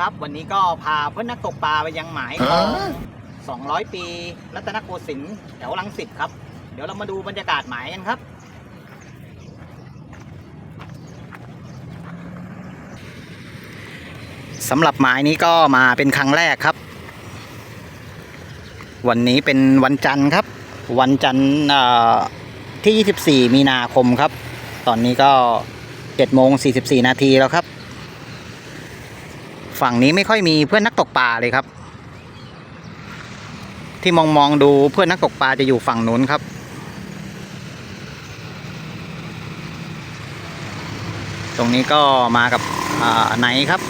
ครับ วันนี้ก็พาเพื่อนนักตกปลาไปยังหมายของ200 ปีรัตนโกสินทร์แถวลังสิตครับ เดี๋ยวเรามาดูบรรยากาศหมายกันครับ สำหรับหมายนี้ก็มาเป็นครั้งแรกครับ วันนี้เป็นวันจันทร์ครับ วันจันทร์เอ่อที่ 24 มีนาคมครับ ตอนนี้ก็7โมง44 นาทีแล้วครับ ฝั่งนี้ไม่ค่อยมีเพื่อนนักตกปลาเลยครับ ที่มองมองดูเพื่อนนักตกปลาจะอยู่ฝั่งนู้นครับ ตรงนี้ก็มากับอ่าไนท์ครับ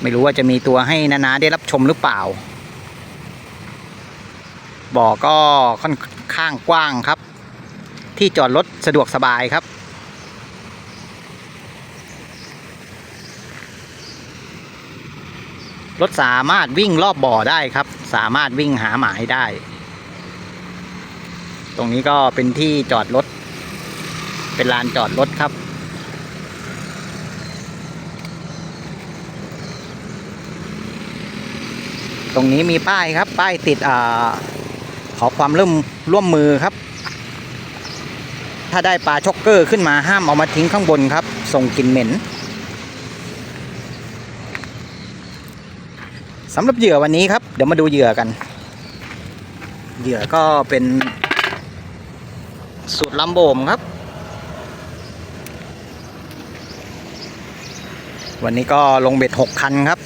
ไม่รู้ว่าจะมีตัวให้นานาได้รับชมหรือเปล่า บ่อก็ค่อนข้างกว้างครับ ที่จอดรถสะดวกสบายครับ รถสามารถวิ่งรอบบ่อได้ครับ สามารถวิ่งหาหมายได้ ตรงนี้ก็เป็นที่จอดรถ เป็นลานจอดรถครับ ตรงนี้มีป้ายครับ ป้ายติดอขอความร่วมร่วมมือครับ ถ้าได้ปลาช็อกเกอร์ขึ้นมาห้ามเอามาทิ้งข้างบนครับ ส่งกลิ่นเหม็น สำหรับเหยื่อวันนี้ครับ เดี๋ยวมาดูเหยื่อกัน เหยื่อก็เป็นสูตรลำโบมครับ วันนี้ก็ลงเบ็ดหกคันครับ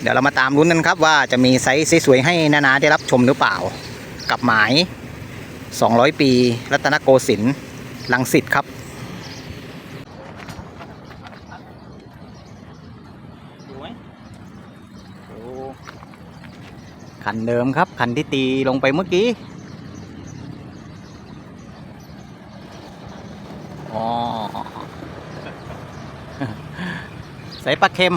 เดี๋ยวเรามาตามลุ้นกันครับ ว่าจะมีไซส์สวยๆให้นานาได้รับชมหรือเปล่า กับหมาย 200 ปี รัตนโกสินทร์ลังสิตครับ คันเดิมครับ คันที่ตีลงไปเมื่อกี้อ๋อใส่ปลาเค็ม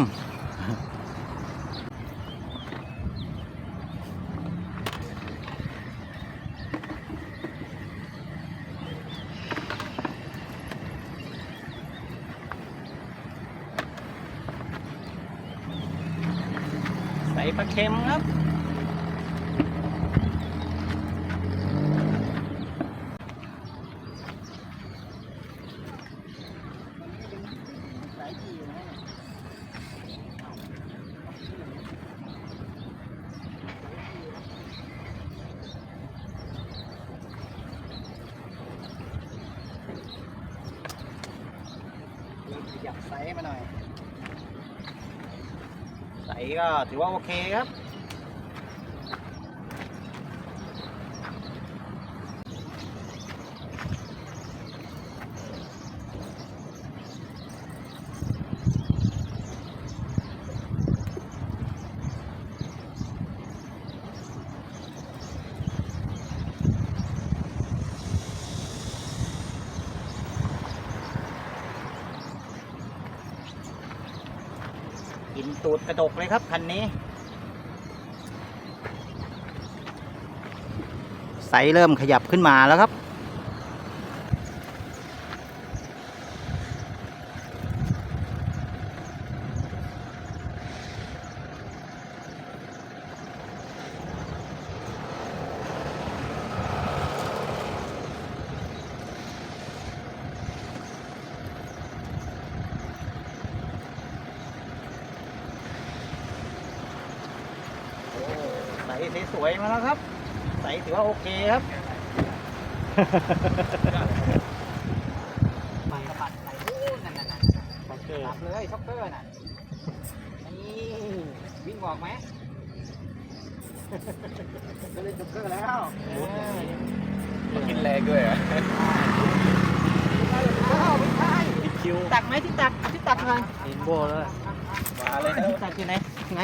ใส่ปลาเค็มครับ มาหน่อยใสก็ถือว่าโอเคครับ ตูดกระดกเลยครับคันนี้ ไซเริ่มขยับขึ้นมาแล้วครับ ใสสวยๆมาแล้วครับ ใสถือว่าโอเคครับไปกระปัดใส่โอ้นั่นนั่นนั่นช็อกเกอร์ตับเลยช็อกเกอร์น่ะนี่วิ่งออกไหมก็เล่นช็อกเกอร์แล้วเออกินแรงด้วยอะอ้าวไม่ใช่ติดคิวตักไหมที่ตักที่ตักหน่อยเห็นโบแล้วมาเลยที่ตักอยู่ไหนไหน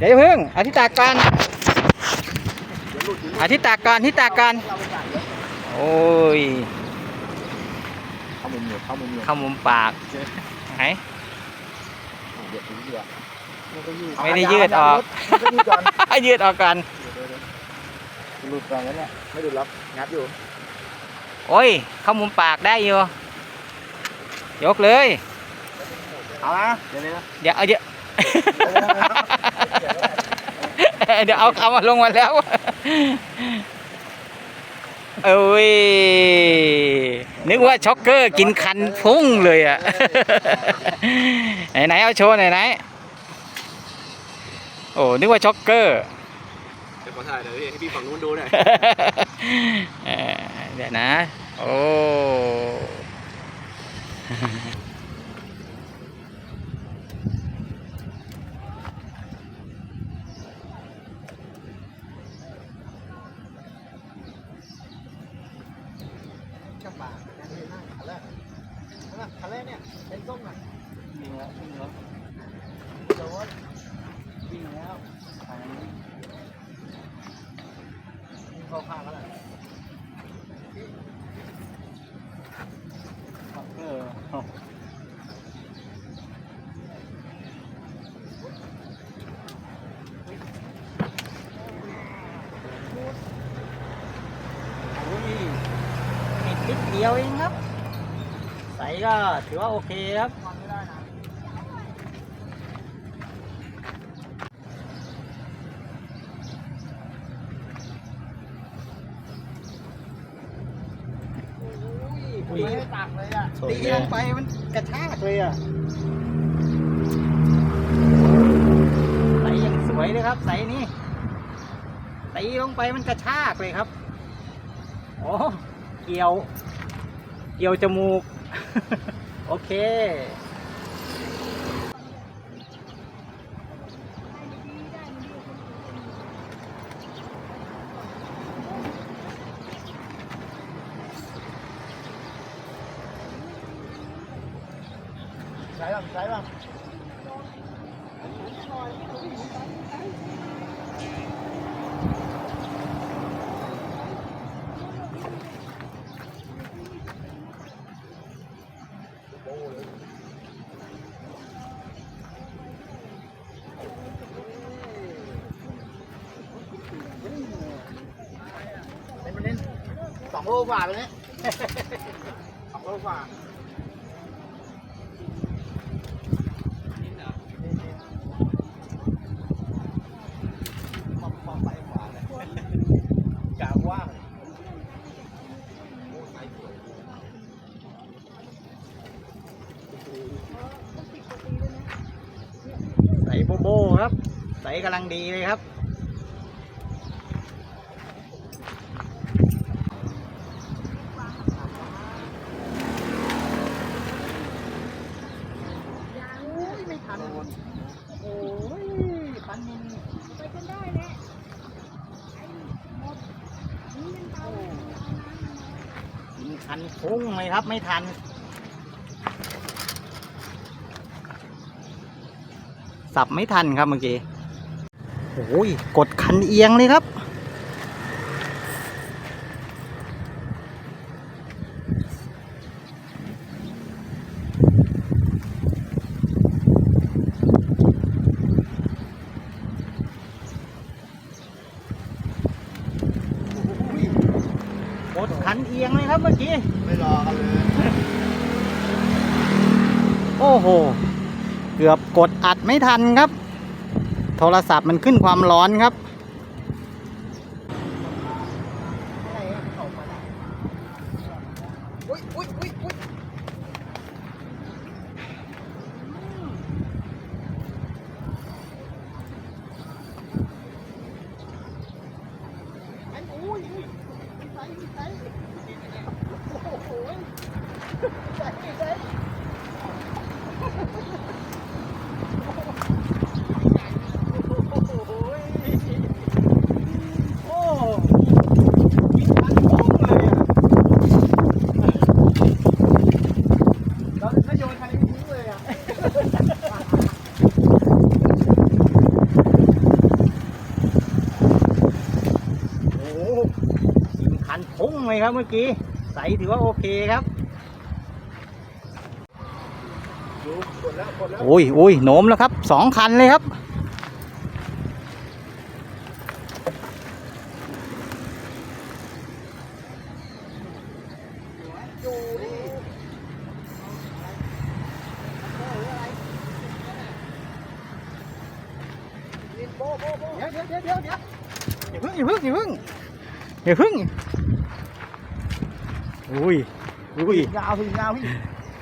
เอาเดี๋ยวอย่าเพิ่งเอาที่ตักก่อนเอาที่ตักก่อนที่ตักก่อนโอ้ยเข้ามุมอยู่เข้ามุมอยู่เข้ามุมปากไหนเดี๋ยวถึงเดือดไม่ได้ยืดออกไม่ได้ยืดก่อนยืดออกก่อนหลุดก่อนแล้วเนี่ยไม่หลุดล็อกงัดอยู่โอ้ย เข้ามุมปากได้อยู่ ยกเลย เอาละเดี๋ยวนี้นะเดี๋ยวเอาเดี๋ยว เดี๋ยวเอาคำมาลงมาแล้วเอ้ยนึกว่าช็อกเกอร์กินคันพุ่งเลยอะไหนไหนๆเอาโชว์ไหนไหนๆโอ้นึกว่าช็อกเกอร์เดี๋ยวขอถ่ายเดี๋ยวให้พี่ฝั่งนู้นดูหน่อยเอ่อเดี๋ยวนะ โอ้ กระบะคันนี้นะคันแรก คันแรกเนี่ยเป็นส้มอะวิ่งแล้ววิ่งแล้วโดนวิ่งแล้วไปวิ่งเข้าข้างแล้วแหละเออ โอ้ยมีนิดเดียวเองครับ ใส ก็ถือว่าโอเคครับอุ้ยไม่ตักเลยอะตีลงไปมันกระชากเลยอะใสยังสวยเลยครับใสนี่ตีลงไปมันกระชากเลยครับโอ้เกี่ยว เกี่ยวจมูก โอเค ใช่ป่ะใช่ป่ะ เล่นไปเล่นสองโลกว่าไปเนี่ยสองโลกว่าความความไปกว่าเลยกาว่างใส่โบโบครับ ใส่กำลังดีเลยครับ ไม่ทัน โอ้ยปันนิน ไปกันได้แหละไอ้หมดนี่มันเบาเลยเอาน้ำมา กิน กุ้งเลยครับ ไม่ทัน สับไม่ทันครับเมื่อกี้โอ้ยกดคันเอียงเลยครับ กดคันเอียงเลยครับเมื่อกี้ ไม่รอกันเลยโอ้โห เกือบกดอัดไม่ทันครับ โทรศัพท์มันขึ้นความร้อนครับ อุ้ยอุ้ยอุ้ยอุ้ยไอ้อุ้ยอุ้ยใส่ใส่โอ้โหใส่ใส่ โอ้กิน คันพุ่งเลยอะแล้วถ้าโยนคันนี้ทิ้งเลยอะโอ้โหกินคันพุ่งเลยครับเมื่อกี้ ใสถือว่าโอเคครับ โอ้ยโอ้ยโหนมแล้วครับสองคันเลยครับ เดี๋ยวเดี๋ยวเดี๋ยวเดี๋ยวอย่าพึ่งอย่าพึ่งอย่าพึ่งอย่าพึ่งอุ้ยอุ้ยยาวพี่ยาวพี่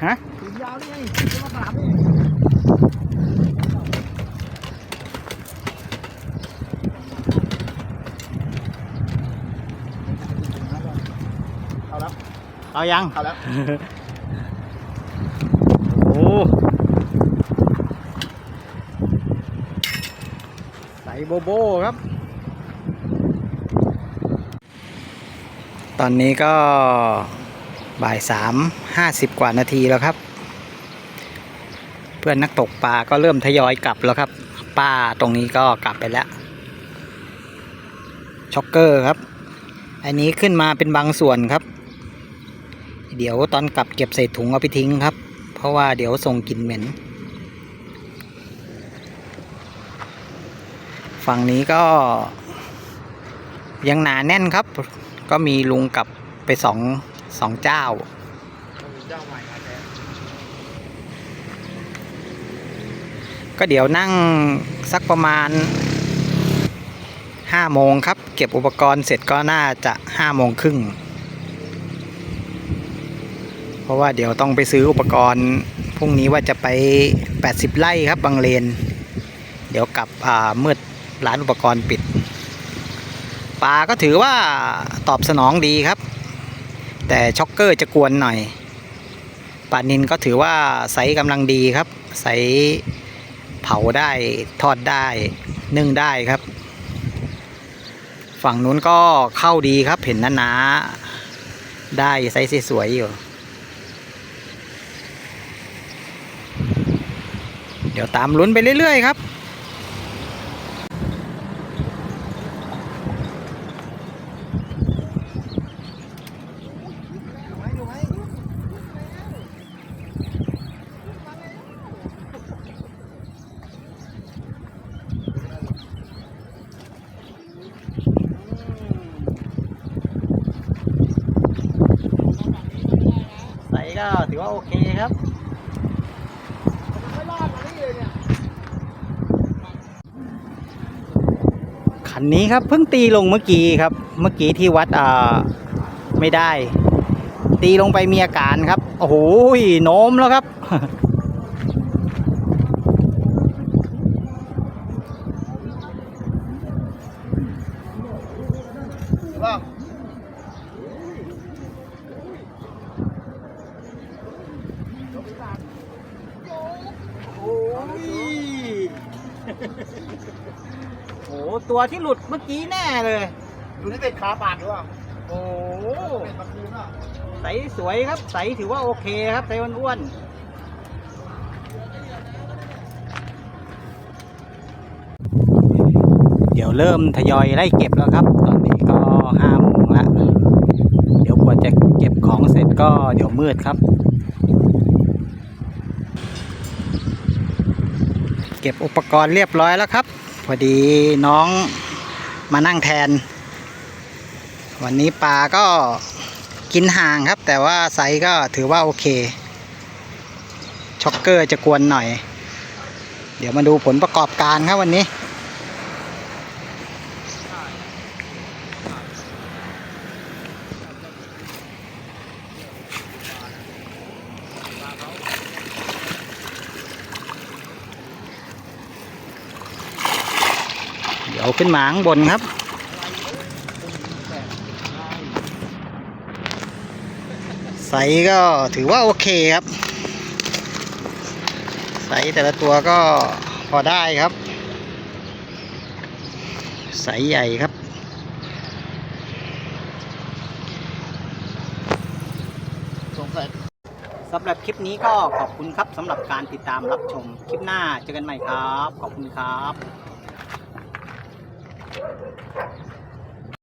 ฮะถึงยาวนี่ไงจะมาสามนี่เอาแล้วเอายังเอาแล้วโอ้ใส่โบโบครับ ตอนนี้ก็ บ่ายสามห้าสิบกว่านาทีแล้วครับ เพื่อนนักตกปลาก็เริ่มทยอยกลับแล้วครับ ป้าตรงนี้ก็กลับไปแล้วช็อกเกอร์ครับ อันนี้ขึ้นมาเป็นบางส่วนครับ เดี๋ยวตอนกลับเก็บใส่ถุงเอาไปทิ้งครับ เพราะว่าเดี๋ยวส่งกลิ่นเหม็น ฝั่งนี้ก็ยังหนาแน่นครับ ก็มีลุงกลับไปสอง สองเจ้าเจ้าใหม่มาแทนก็เดี๋ยวนั่งสักประมาณห้าโมงครับ เก็บอุปกรณ์เสร็จก็น่าจะห้าโมงครึ่งเพราะว่าเดี๋ยวต้องไปซื้ออุปกรณ์พรุ่งนี้ว่าจะไป 80 ไร่ครับบางเลน เดี๋ยวกลับอ่ามืดร้านอุปกรณ์ปิดปลาก็ถือว่าตอบสนองดีครับ แต่ช็อกเกอร์จะกวนหน่อยปลานินก็ถือว่าไซส์กำลังดีครับไซส์เผาได้ทอดได้ นึ่งได้ครับ ฝั่งนู้นก็เข้าดีครับเห็นหนาๆได้ไซส์สวยๆอยู่ เดี๋ยวตามลุ้นไปเรื่อยๆครับ อยู่ไหมอยู่ไหม ไซส์ก็ ถือว่าโอเคครับคันนี้ครับเพิ่งตีลงเมื่อกี้ครับ เมื่อกี้ที่วัดอ่าไม่ได้ ตีลงไปมีอาการครับ โอ้โหโน้มแล้วครับ หรือเปล่า โอ้ย โอ้โห ตัวที่หลุดเมื่อกี้แน่เลยดูนี่เป็ดขาปากหรือเปล่าโอ้โหเป็ดมาคืนอะใสสวยครับ ใสถือว่าโอเคครับใสอ้วนๆเดี๋ยวเริ่มทยอยไล่เก็บแล้วครับ ตอนนี้ก็ห้าโมงละเดี๋ยวกว่าจะเก็บของเสร็จก็เดี๋ยวมืดครับ เก็บอุปกรณ์เรียบร้อยแล้วครับ พอดีน้องมานั่งแทน วันนี้ปลาก็กินห่างครับ แต่ว่าไซส์ก็ถือว่าโอเค ช็อกเกอร์จะกวนหน่อย เดี๋ยวมาดูผลประกอบการครับวันนี้ ขึ้นมาข้างบนครับไซส์ก็ถือว่าโอเคครับไซส์แต่ละตัวก็พอได้ครับไซส์ใหญ่ครับสำหรับคลิปนี้ก็ขอบคุณครับสำหรับการติดตามรับชมคลิปหน้าเจอกันใหม่ครับ ขอบคุณครับ